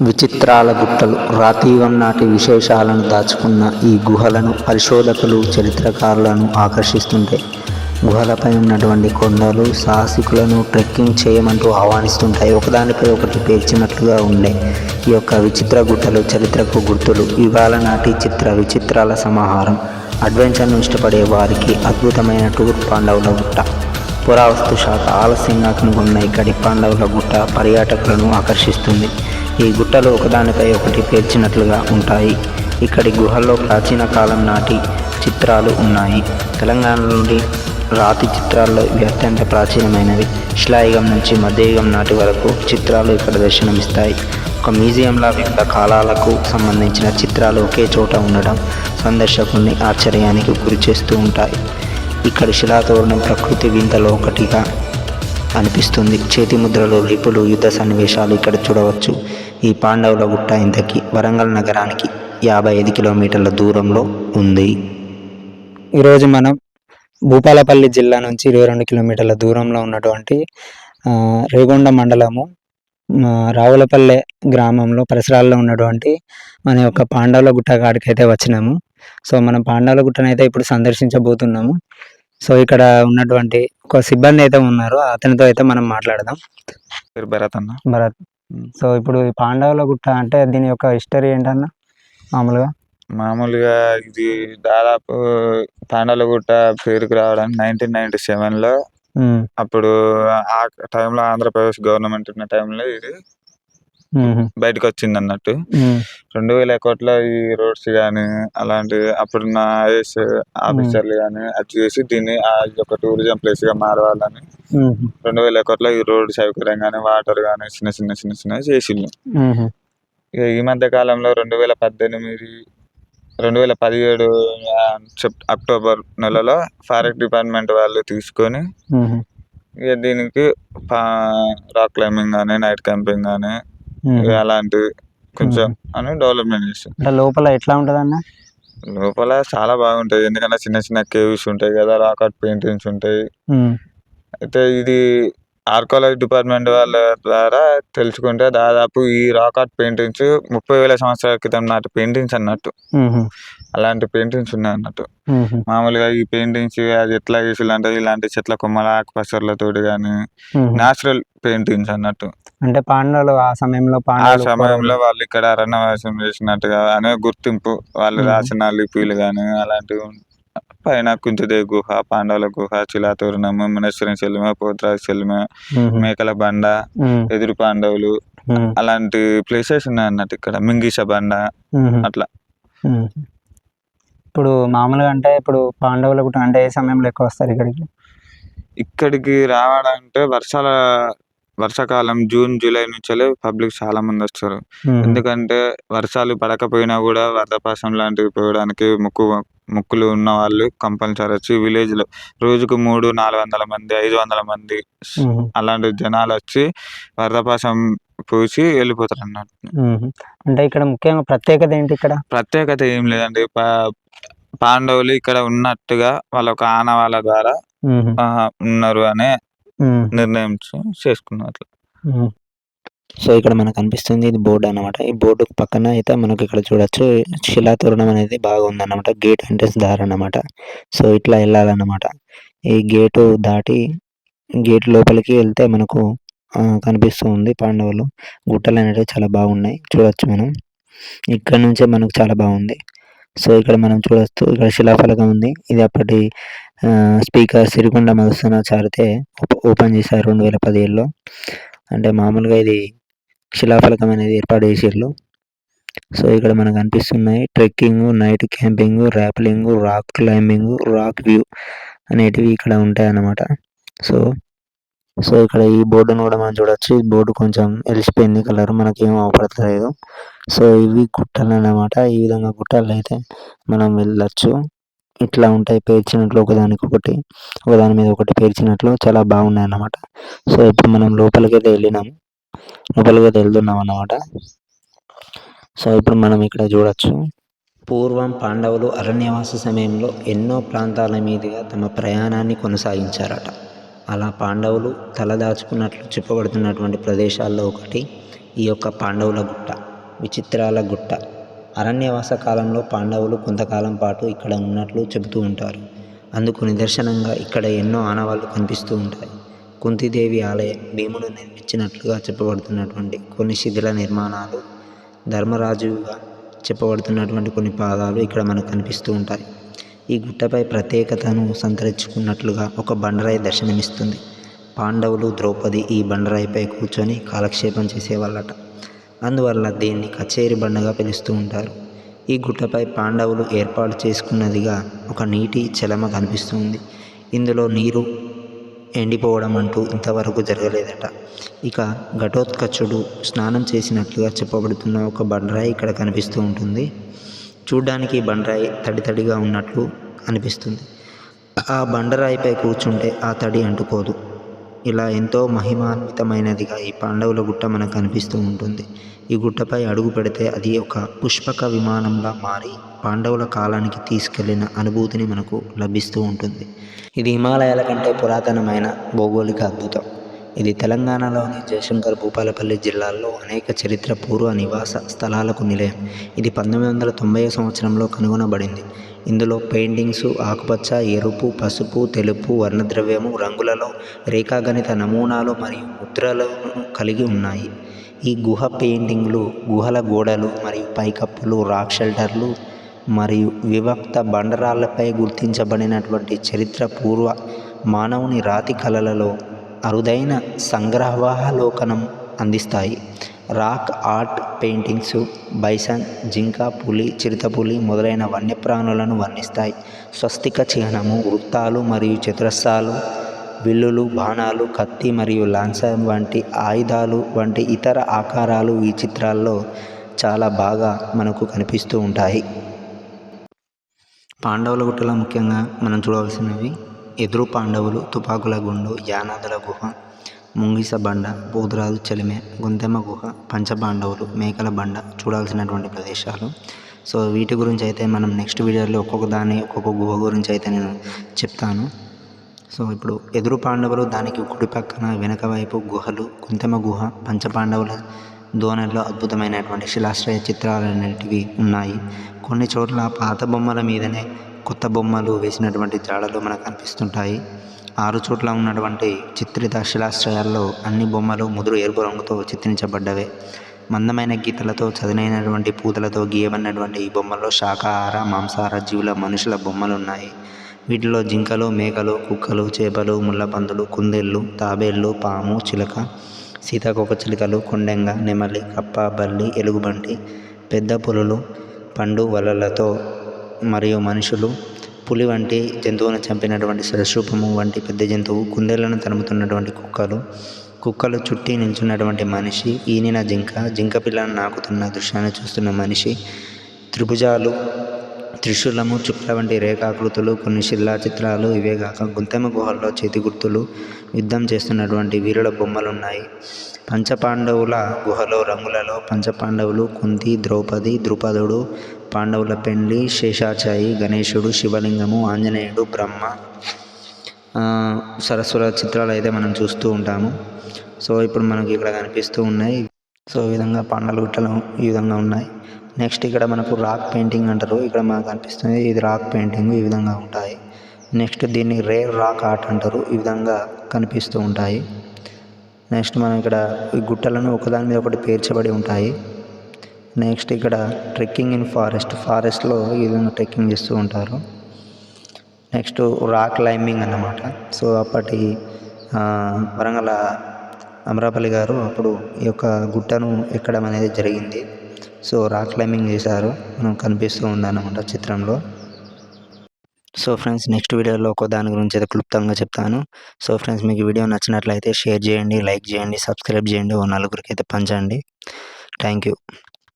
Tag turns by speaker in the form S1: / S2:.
S1: విచిత్రాల గుట్టలు రాతీవం నాటి విశేషాలను దాచుకున్న ఈ గుహలను పరిశోధకులు చరిత్రకారులను ఆకర్షిస్తుంటాయి గుహలపై ఉన్నటువంటి కొండలు సాహసికులను ట్రెక్కింగ్ చేయమంటూ ఆహ్వానిస్తుంటాయి. ఒకదానిపై ఒకటి పేర్చినట్లుగా ఉండే ఈ యొక్క విచిత్ర గుట్టలు చరిత్రకు గుర్తులు. యుగాల నాటి చిత్ర విచిత్రాల సమాహారం. అడ్వెంచర్ను ఇష్టపడే వారికి అద్భుతమైన టూర్ పాండవుల గుట్ట. పురావస్తు శాఖ ఆలస్యంగా కనుగొన్న ఇక్కడి పాండవుల గుట్ట పర్యాటకులను ఆకర్షిస్తుంది. ఈ గుట్టలు ఒకదానిపై ఒకటి పేర్చినట్లుగా ఉంటాయి. ఇక్కడి గుహల్లో ప్రాచీన కాలం నాటి చిత్రాలు ఉన్నాయి. తెలంగాణ నుండి రాతి చిత్రాల్లో ఇవి అత్యంత ప్రాచీనమైనవి. శిలాయుగం నుంచి మధ్యయుగం నాటి వరకు చిత్రాలు ఇక్కడ దర్శనమిస్తాయి. ఒక మ్యూజియంలో వివిధ కాలాలకు సంబంధించిన చిత్రాలు ఒకే చోట ఉండడం సందర్శకుల్ని ఆశ్చర్యానికి గురి చేస్తూ ఉంటాయి. ఇక్కడ శిలాతోరణం ప్రకృతి వింతలో ఒకటిగా అనిపిస్తుంది. చేతి ముద్రలు లిపులు యుద్ధ సన్నివేశాలు ఇక్కడ చూడవచ్చు. ఈ పాండవుల గుట్ట ఇంతకి వరంగల్ నగరానికి యాభై ఐదు కిలోమీటర్ల దూరంలో ఉంది.
S2: ఈరోజు మనం భూపాలపల్లి జిల్లా నుంచి ఇరవై రెండు కిలోమీటర్ల దూరంలో ఉన్నటువంటి రేగొండ మండలము రావులపల్లె గ్రామంలో పరిసరాల్లో ఉన్నటువంటి మన యొక్క పాండవుల గుట్ట కాడికి అయితే వచ్చినాము. సో మనం పాండవుల గుట్టనైతే ఇప్పుడు సందర్శించబోతున్నాము. సో ఇక్కడ ఉన్నటువంటి ఒక సిబ్బంది అయితే ఉన్నారు అతనితో అయితే మనం మాట్లాడదాం.
S3: పేరు భరత్ అన్న.
S2: భరత్. సో ఇప్పుడు ఈ పాండవుల గుట్ట అంటే దీని యొక్క హిస్టరీ ఏంటన్న? మామూలుగా?
S3: మామూలుగా ఇది దాదాపు పాండలగుట్ట పేరుకు రావడానికి నైన్టీన్ నైన్టీ
S2: సెవెన్లో.
S3: అప్పుడు ఆ టైంలో ఆంధ్రప్రదేశ్ గవర్నమెంట్ ఉన్న టైంలో ఇది. బయటకు వచ్చింది అన్నట్టు రెండు వేల ఒకటిలో ఈ రోడ్స్ కానీ అలాంటి అప్పుడున్న ఐఎస్ ఆఫీసర్లు కానీ అది చేసి దీన్ని ఆ యొక్క టూరిజం ప్లేస్గా మారవాలని రెండు వేల ఒకటిలో ఈ రోడ్ సౌకర్యం కానీ వాటర్ కానీ చిన్న చిన్న చిన్న చిన్న చేసిండు ఈ మధ్య కాలంలో రెండు వేల పద్దెనిమిది రెండు వేల పదిహేడు అక్టోబర్ నెలలో ఫారెస్ట్ డిపార్ట్మెంట్ వాళ్ళు తీసుకొని ఇక దీనికి రాక్ క్లైంబింగ్ కానీ నైట్ క్యాంపింగ్ కానీ
S2: ఉమ్.
S3: ఇక అలాంటి కొంచెం అని డెవలప్మెంట్ చేస్తాం
S2: అంటే లోపల ఎట్లా ఉంటుంది అన్న?
S3: లోపల చాలా బాగుంటాయి. ఎందుకంటే చిన్న చిన్న కేవ్స్ ఉంటాయి కదా రాక్ ఆర్ట్ పెయింటింగ్స్ ఉంటాయి. అయితే ఇది ఆర్కాలజీ డిపార్ట్మెంట్ వాళ్ళ ద్వారా తెలుసుకుంటే దాదాపు ఈ రాక్ ఆర్ట్ పెయింటింగ్స్ ముప్పై వేల సంవత్సరాల క్రితం నాటి పెయింటింగ్స్ అన్నట్టు. అలాంటి పెయింటింగ్స్ ఉన్నాయి అన్నట్టు. మామూలుగా ఈ పెయింటింగ్స్ అది ఎట్లా అంటే ఇలాంటి చెట్ల కొమ్మల ఆకుపసర్లతోటి కానీ న్యాచురల్ పెయింటింగ్స్ అన్నట్టు.
S2: అంటే పాండవులు ఆ సమయంలో
S3: ఆ సమయంలో వాళ్ళు ఇక్కడ అరణ్యవాసం చేసినట్టుగా అనే గుర్తింపు వాళ్ళు. రాసిన లిపిలు కానీ అలాంటివి పైన కుంతిదేవి గుహ పాండవుల గుహ శిలాతోరణము మునేశ్వరం చెల్లిమ పోతరాజు చెల్లిమ
S2: మ్మ్.
S3: మేకల బండ. ఎదురు పాండవులు. అలాంటి ప్లేసెస్ ఉన్నాయి అన్నట్టు ఇక్కడ మింగిష బండ. అట్లా.
S2: ఇప్పుడు మామూలుగా అంటే ఇప్పుడు పాండవులు కూడా అంటే ఏ సమయంలో ఎక్కువ వస్తారు ఇక్కడికి
S3: ఇక్కడికి రావాలంటే వర్షాల వర్షాకాలం జూన్ జూలై నుంచే పబ్లిక్ చాలా మంది వస్తారు. ఎందుకంటే వర్షాలు పడకపోయినా కూడా వరదపాసం లాంటివి పోయడానికి ముక్కు ముక్కులు ఉన్న వాళ్ళు కంపల్సరీ వచ్చి విలేజ్లో రోజుకు మూడు నాలుగు వందల మంది ఐదు వందల మంది. అలాంటి జనాలు వచ్చి వరదపాసం పూసి వెళ్ళిపోతారు అన్నట్టు.
S2: అంటే ఇక్కడ ముఖ్యంగా ప్రత్యేకత ఏంటి ఇక్కడ
S3: ప్రత్యేకత ఏం లేదండి పాండవులు ఇక్కడ ఉన్నట్టుగా వాళ్ళ ఒక ఆనవాళ్ళ ద్వారా ఉన్నారు అనే. నిర్ణయం చేసుకున్నారు.
S1: సో ఇక్కడ మనకు కనిపిస్తుంది ఇది బోర్డు అన్నమాట. ఈ బోర్డు పక్కన అయితే మనకి ఇక్కడ చూడొచ్చు శిలాతోరణం అనేది బాగా ఉందన్నమాట. గేట్ ఎంట్రెన్స్ దారి అన్నమాట. సో ఇట్లా వెళ్ళాలన్నమాట. ఈ గేటు దాటి గేట్ లోపలికి వెళ్తే మనకు ఆ, కనిపిస్తూ ఉంది పాండవులు. గుట్టలు అనేవి చాలా బాగున్నాయి. చూడొచ్చు మనం. ఇక్కడ నుంచే మనకు చాలా బాగుంది. సో ఇక్కడ మనం చూడొచ్చు ఇక్కడ శిలాఫలకం ఉంది. ఇది అప్పటి ఆ, స్పీకర్ సిరికొండ మధుసూనాచారితే చారితే ఓపెన్ చేశారు రెండు వేల పదిహేడులో. అంటే మామూలుగా ఇది శిలాఫలకం అనేది ఏర్పాటు చేసిర్రు. సో ఇక్కడ మనకు కనిపిస్తున్నాయి trekking night camping rappelling rock climbing rock view అనేటివి ఇక్కడ ఉంటాయి అన్నమాట సో సో ఇక్కడ ఈ బోర్డును కూడా మనం చూడొచ్చు. ఈ బోర్డు కొంచెం ఎలిసిపోయింది కలర్ మనకేం అవపడతలేదు. సో ఇవి గుట్టలు అన్నమాట ఈ విధంగా గుట్టలు అయితే మనం వెళ్ళచ్చు. ఇట్లా ఉంటాయి పేర్చినట్లు ఒకదానికి ఒకటి ఒకదాని మీద ఒకటి పేర్చినట్లు చాలా బాగున్నాయి అన్నమాట సో ఇప్పుడు మనం లోపలికి అయితే వెళ్ళినాము. లోపలికి అయితే వెళ్తున్నాం అన్నమాట సో ఇప్పుడు మనం ఇక్కడ చూడొచ్చు. పూర్వం పాండవులు అరణ్యవాస సమయంలో ఎన్నో ప్రాంతాల మీదుగా తమ ప్రయాణాన్ని కొనసాగించారట. అలా పాండవులు తలదాచుకున్నట్లు చెప్పబడుతున్నటువంటి ప్రదేశాల్లో ఒకటి ఈ యొక్క పాండవుల గుట్ట విచిత్రాల గుట్ట. అరణ్యవాస కాలంలో పాండవులు కొంతకాలం పాటు ఇక్కడ ఉన్నట్లు చెబుతూ ఉంటారు. అందుకు నిదర్శనంగా ఇక్కడ ఎన్నో ఆనవాళ్ళు కనిపిస్తూ ఉంటాయి. కుంతిదేవి ఆలయం భీముడు నిర్మించినట్లుగా చెప్పబడుతున్నటువంటి కొన్ని శిథిల నిర్మాణాలు ధర్మరాజుగా చెప్పబడుతున్నటువంటి కొన్ని పాదాలు ఇక్కడ మనకు కనిపిస్తూ ఉంటాయి. ఈ గుట్టపై ప్రత్యేకతను సంతరించుకున్నట్లుగా ఒక బండరాయి దర్శనమిస్తుంది. పాండవులు ద్రౌపది ఈ బండరాయిపై కూర్చొని కాలక్షేపం చేసేవాళ్ళట. అందువల్ల దీన్ని కచేరి బండగా పిలుస్తూ ఉంటారు. ఈ గుట్టపై పాండవులు ఏర్పాటు చేసుకున్నదిగా ఒక నీటి చలమ కనిపిస్తుంది. ఇందులో నీరు ఎండిపోవడం అంటూ ఇంతవరకు జరగలేదట. ఇక ఘటోత్కచుడు స్నానం చేసినట్లుగా చెప్పబడుతున్న ఒక బండరాయి ఇక్కడ కనిపిస్తూ ఉంటుంది. చూడ్డానికి బండరాయి తడి తడిగా ఉన్నట్లు అనిపిస్తుంది. ఆ బండరాయిపై కూర్చుంటే ఆ తడి అంటుకోదు. ఇలా ఎంతో మహిమాన్వితమైనదిగా ఈ పాండవుల గుట్ట మనకు కనిపిస్తూ ఉంటుంది. ఈ గుట్టపై అడుగు పెడితే అది ఒక పుష్పక విమానంలా మారి పాండవుల కాలానికి తీసుకెళ్ళిన అనుభూతిని మనకు లభిస్తూ ఉంటుంది. ఇది హిమాలయాల కంటే పురాతనమైన భౌగోళిక అద్భుతం. ఇది తెలంగాణలోని జయశంకర్ భూపాలపల్లి జిల్లాలో అనేక చరిత్ర పూర్వ నివాస స్థలాలకు నిలయం. ఇది పంతొమ్మిది వందల తొంభై సంవత్సరంలో కనుగొనబడింది. ఇందులో పెయింటింగ్స్ ఆకుపచ్చ ఎరుపు పసుపు తెలుపు వర్ణద్రవ్యము రంగులలో రేఖాగణిత నమూనాలు మరియు ముద్రలను కలిగి ఉన్నాయి. ఈ గుహ పెయింటింగ్లు గుహల గోడలు మరియు పైకప్పులు రాక్ షెల్టర్లు మరియు వివక్త బండరాళ్ళపై గుర్తించబడినటువంటి చరిత్ర పూర్వ మానవుని రాతి కళలలో అరుదైన సంగ్రహావలోకనం అందిస్తాయి. రాక్ ఆర్ట్ పెయింటింగ్స్ బైసన్ జింక పులి చిరుతపులి మొదలైన వన్యప్రాణులను వర్ణిస్తాయి. స్వస్తిక చిహ్నము వృత్తాలు మరియు చతురస్రాలు విల్లులు బాణాలు కత్తి మరియు లాన్సర్ వంటి ఆయుధాలు వంటి ఇతర ఆకారాలు ఈ చిత్రాల్లో చాలా బాగా మనకు కనిపిస్తూ ఉంటాయి. పాండవుల గుట్టలో ముఖ్యంగా మనం చూడవలసినవి ఎదురు పాండవులు తుపాకుల గుండు యానాదుల గుహ ముంగిస బండ బోధురాజు చలిమె గుంతెమ్మ గుహ పంచపాండవులు మేకల బండ చూడాల్సినటువంటి ప్రదేశాలు. సో వీటి గురించి అయితే మనం నెక్స్ట్ వీడియోలో ఒక్కొక్క దాని ఒక్కొక్క గుహ గురించి అయితే నేను చెప్తాను. సో ఇప్పుడు ఎదురు పాండవులు దానికి కుడి పక్కన వెనక వైపు గుహలు కుంతమ గుహ పంచపాండవుల దోణల్లో అద్భుతమైనటువంటి శిలాశ్రయ చిత్రాలు అనేటివి ఉన్నాయి. కొన్ని చోట్ల పాత బొమ్మల మీదనే కొత్త బొమ్మలు వేసినటువంటి జాడలు మనకు కనిపిస్తుంటాయి. ఆరు చోట్ల ఉన్నటువంటి చిత్రిత శిలాశ్రయాల్లో అన్ని బొమ్మలు ముదురు ఎరుపు రంగుతో చిత్రించబడ్డవే. మందమైన గీతలతో చదునైనటువంటి పూతలతో గీయబడినటువంటి ఈ బొమ్మల్లో శాకాహార మాంసాహార జీవుల మనుషుల బొమ్మలు ఉన్నాయి వీటిలో జింకలు మేకలు కుక్కలు చేపలు ముళ్ళపందులు కుందేళ్ళు తాబేళ్ళు పాము చిలక సీతాకోక చిలుకలు కొండెంగ నెమలి కప్ప బల్లి ఎలుగుబంటి పెద్ద పులులు పండు వలలతో మరియు మనుషులు పులి వంటి జంతువును చంపినటువంటి సరస్రూపము వంటి పెద్ద జంతువు కుందేళ్ళను తరుముతున్నటువంటి కుక్కలు కుక్కలు చుట్టి నిల్చున్నటువంటి మనిషి ఈనిన జింక జింక పిల్లను నాకుతున్న దృశ్యాన్ని చూస్తున్న మనిషి త్రిభుజాలు త్రిశూలము చుక్కల వంటి రేఖాకృతులు కొన్ని శిలా చిత్రాలు ఇవే కాక గుంతెమ గుహల్లో చేతి గుర్తులు యుద్ధం చేస్తున్నటువంటి వీరుల బొమ్మలు ఉన్నాయి పంచపాండవుల గుహలో రంగులలో పంచపాండవులు కుంతి ద్రౌపది ద్రుపదుడు పాండవుల పెండ్లి శేషాచాయి గణేశుడు శివలింగము ఆంజనేయుడు బ్రహ్మ సరస్వర చిత్రాలు అయితే మనం చూస్తూ ఉంటాము. సో ఇప్పుడు మనకి ఇక్కడ కనిపిస్తూ ఉన్నాయి. సో ఈ విధంగా పండలు గుట్టలు ఈ విధంగా ఉన్నాయి. నెక్స్ట్ ఇక్కడ మనకు రాక్ పెయింటింగ్ అంటారు. ఇక్కడ మనకు కనిపిస్తుంది ఇది రాక్ పెయింటింగ్ ఈ విధంగా ఉంటాయి. నెక్స్ట్ దీన్ని రేర్ రాక్ ఆర్ట్ అంటారు. ఈ విధంగా కనిపిస్తూ ఉంటాయి. నెక్స్ట్ మనం ఇక్కడ ఈ గుట్టలను ఒకదాని మీద ఒకటి పేర్చబడి ఉంటాయి. నెక్స్ట్ ఇక్కడ ట్రెక్కింగ్ ఇన్ ఫారెస్ట్. ఫారెస్ట్లో ఈ విధంగా ట్రెక్కింగ్ చేస్తూ ఉంటారు. నెక్స్ట్ రాక్ క్లైంబింగ్ అన్నమాట. సో అప్పటి వరంగల్ అమరాపల్లి గారు అప్పుడు ఈ యొక్క గుట్టను ఎక్కడం అనేది జరిగింది. సో రాక్ క్లైంబింగ్ చేశారు. మనం కనిపిస్తూ ఉందన్నమాట చిత్రంలో. సో ఫ్రెండ్స్ నెక్స్ట్ వీడియోలో ఒక దాని గురించి అయితే క్లుప్తంగా చెప్తాను. సో ఫ్రెండ్స్ మీకు వీడియో నచ్చినట్లయితే షేర్ చేయండి లైక్ చేయండి సబ్స్క్రైబ్ చేయండి ఓ నలుగురికి అయితే పంచండి. Thank you.